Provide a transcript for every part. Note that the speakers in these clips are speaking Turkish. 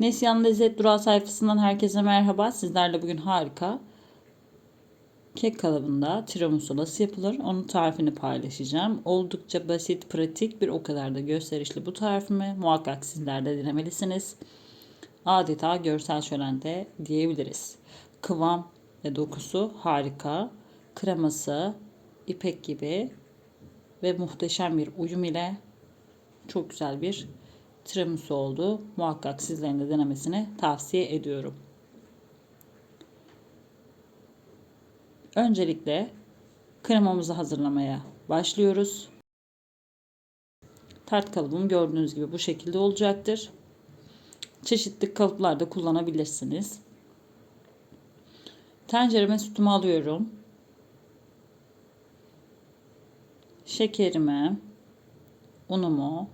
Neslihan Lezzet Durağı sayfasından herkese merhaba. Sizlerle bugün harika kek kalıbında tiramisu nasıl yapılır onun tarifini paylaşacağım. Oldukça basit, pratik bir o kadar da gösterişli bu tarifimi muhakkak sizler de denemelisiniz. Adeta görsel şölende diyebiliriz. Kıvam ve dokusu harika. Kreması ipek gibi ve muhteşem bir uyum ile çok güzel bir tiramisu oldu. Muhakkak sizlerin de denemesini tavsiye ediyorum. Öncelikle kremamızı hazırlamaya başlıyoruz. Tart kalıbım gördüğünüz gibi bu şekilde olacaktır. Çeşitli kalıplarda kullanabilirsiniz. Tencereme sütümü alıyorum. Şekerimi, unumu,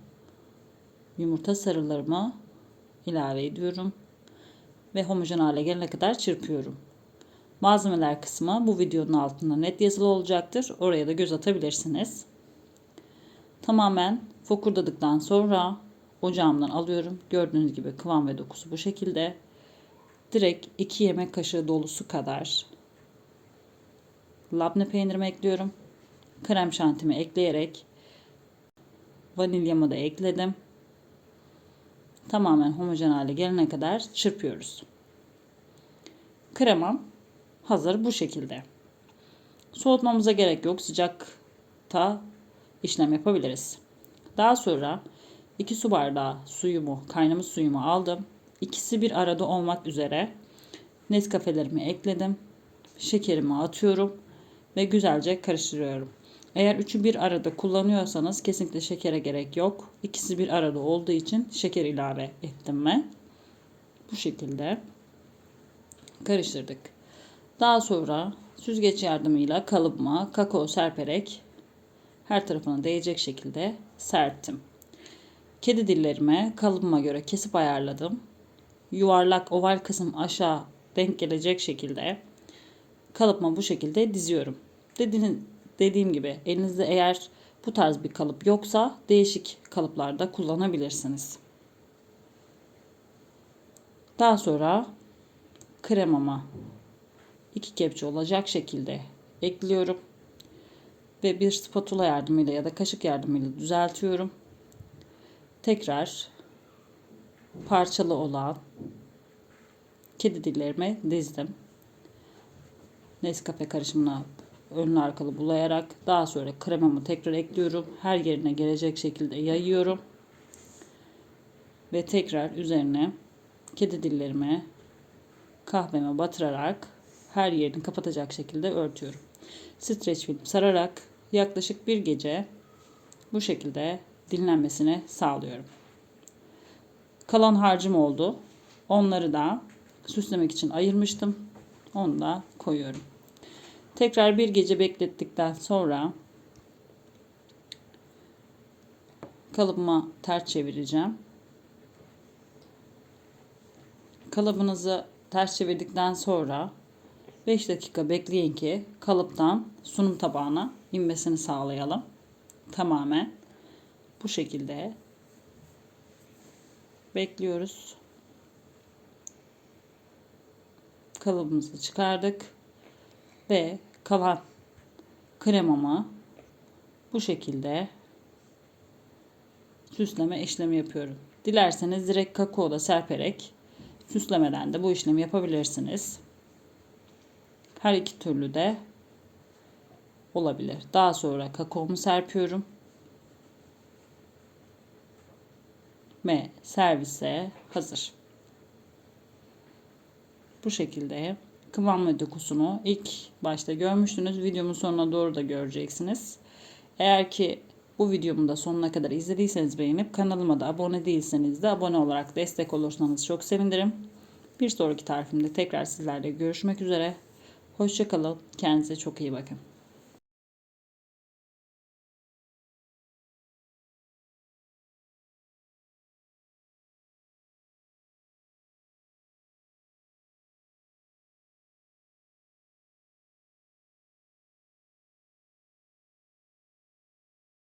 yumurta sarılarımı ilave ediyorum ve homojen hale gelene kadar çırpıyorum. Malzemeler kısmı bu videonun altında net yazılı olacaktır. Oraya da göz atabilirsiniz. Tamamen fokurdadıktan sonra ocağımdan alıyorum. Gördüğünüz gibi kıvam ve dokusu bu şekilde. Direkt 2 yemek kaşığı dolusu kadar labne peynirimi ekliyorum. Krem şantimi ekleyerek vanilyamı da ekledim. Tamamen homojen hale gelene kadar çırpıyoruz. Kremam hazır bu şekilde. Soğutmamıza gerek yok. Sıcakta işlem yapabiliriz. Daha sonra 2 su bardağı suyumu, kaynamış suyumu aldım. İkisi bir arada olmak üzere Nescafelerimi ekledim. Şekerimi atıyorum ve güzelce karıştırıyorum. Eğer üçü bir arada kullanıyorsanız kesinlikle şekere gerek yok. İkisi bir arada olduğu için şeker ilave ettim ben. Bu şekilde karıştırdık. Daha sonra süzgeç yardımıyla kalıbıma kakao serperek her tarafına değecek şekilde serptim. Kedi dillerime kalıbıma göre kesip ayarladım. Yuvarlak oval kısım aşağı denk gelecek şekilde kalıbıma bu şekilde diziyorum. Dediğim, dediğim gibi elinizde eğer bu tarz bir kalıp yoksa değişik kalıplarda kullanabilirsiniz. Daha sonra kremama iki kepçe olacak şekilde ekliyorum. Ve bir spatula yardımıyla ya da kaşık yardımıyla düzeltiyorum. Tekrar parçalı olan kedi dillerime dizdim. Nescafe karışımına önlü arkalı bulayarak daha sonra kremamı tekrar ekliyorum. Her yerine gelecek şekilde yayıyorum. Ve tekrar üzerine kedi dillerimi kahveme batırarak her yerini kapatacak şekilde örtüyorum. Streç film sararak yaklaşık bir gece bu şekilde dinlenmesini sağlıyorum. Kalan harcım oldu. Onları da süslemek için ayırmıştım. Onu da koyuyorum. Tekrar bir gece beklettikten sonra kalıbıma ters çevireceğim. Kalıbınızı ters çevirdikten sonra 5 dakika bekleyin ki kalıptan sunum tabağına inmesini sağlayalım. Tamamen bu şekilde bekliyoruz. Kalıbımızı çıkardık ve kalan kremamı bu şekilde süsleme işlemi yapıyorum. Dilerseniz direkt kakao da serperek süslemeden de bu işlemi yapabilirsiniz. Her iki türlü de olabilir. Daha sonra kakaomu serpiyorum. Ve servise hazır. Bu şekilde kıvam ve dokusunu ilk başta görmüştünüz. Videomun sonuna doğru da göreceksiniz. Eğer ki bu videomu da sonuna kadar izlediyseniz beğenip kanalıma da abone değilseniz de abone olarak destek olursanız çok sevinirim. Bir sonraki tarifimde tekrar sizlerle görüşmek üzere. Hoşçakalın. Kendinize çok iyi bakın.